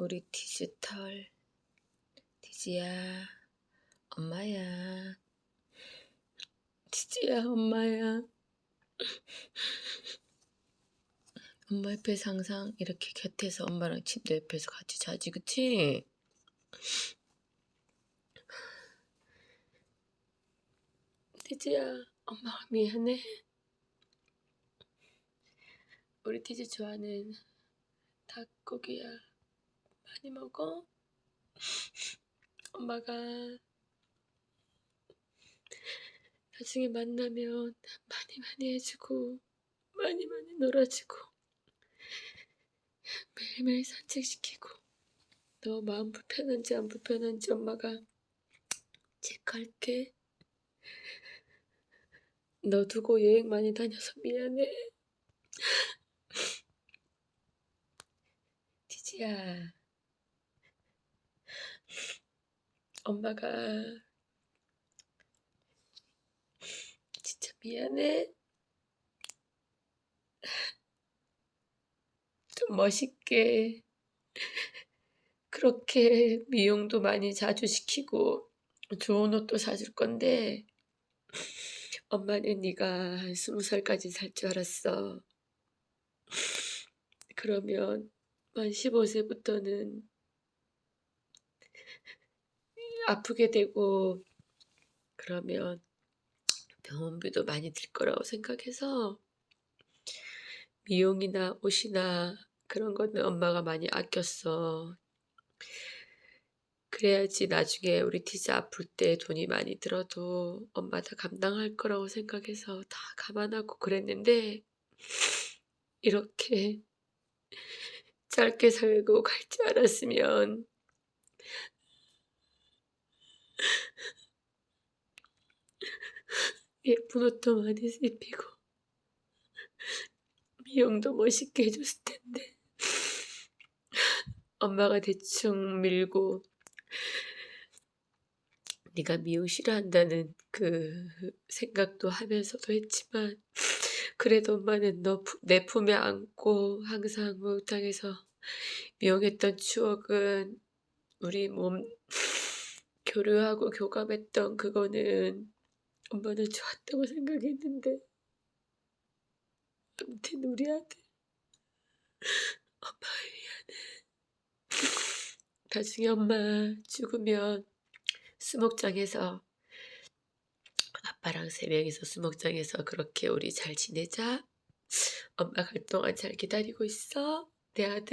우리 디지털 디지야 엄마야. 디지야 엄마야. 엄마 옆에서 항상 이렇게 곁에서 엄마랑 침대 옆에서 같이 자지 그치? 디지야 엄마가 미안해. 우리 디지 좋아하는 닭고기야 많이 먹어? 엄마가 나중에 만나면 많이 많이 해주고 많이 많이 놀아주고 매일매일 산책시키고 너 마음 불편한지 안 불편한지 엄마가 체크할게. 너 두고 여행 많이 다녀서 미안해. 디지야 엄마가 진짜 미안해. 좀 멋있게 그렇게 미용도 많이 자주 시키고 좋은 옷도 사줄 건데 엄마는 네가 한 스무 살까지 살 줄 알았어. 그러면 만 15세부터는 아프게 되고 그러면 병원비도 많이 들 거라고 생각해서 미용이나 옷이나 그런 거는 엄마가 많이 아꼈어. 그래야지 나중에 우리 티자 아플 때 돈이 많이 들어도 엄마 다 감당할 거라고 생각해서 다 감안하고 그랬는데 이렇게 짧게 살고 갈 줄 알았으면 예쁜 옷도 많이 입히고. 미용도 멋있게 해줬을 텐데. 엄마가 대충 밀고 네가 미용 싫어한다는 그 생각도 하면서도 했지만 그래도 엄마는 너 내 품에 안고 항상 목욕탕에서 미용했던 추억은 우리 몸 교류하고 교감했던 그거는 엄마는 좋았다고 생각했는데 아무튼 우리 아들 엄마 미안해 나중에 엄마 죽으면 수목장에서 아빠랑 세 명이서 수목장에서 그렇게 우리 잘 지내자. 엄마 갈 동안 잘 기다리고 있어. 내 아들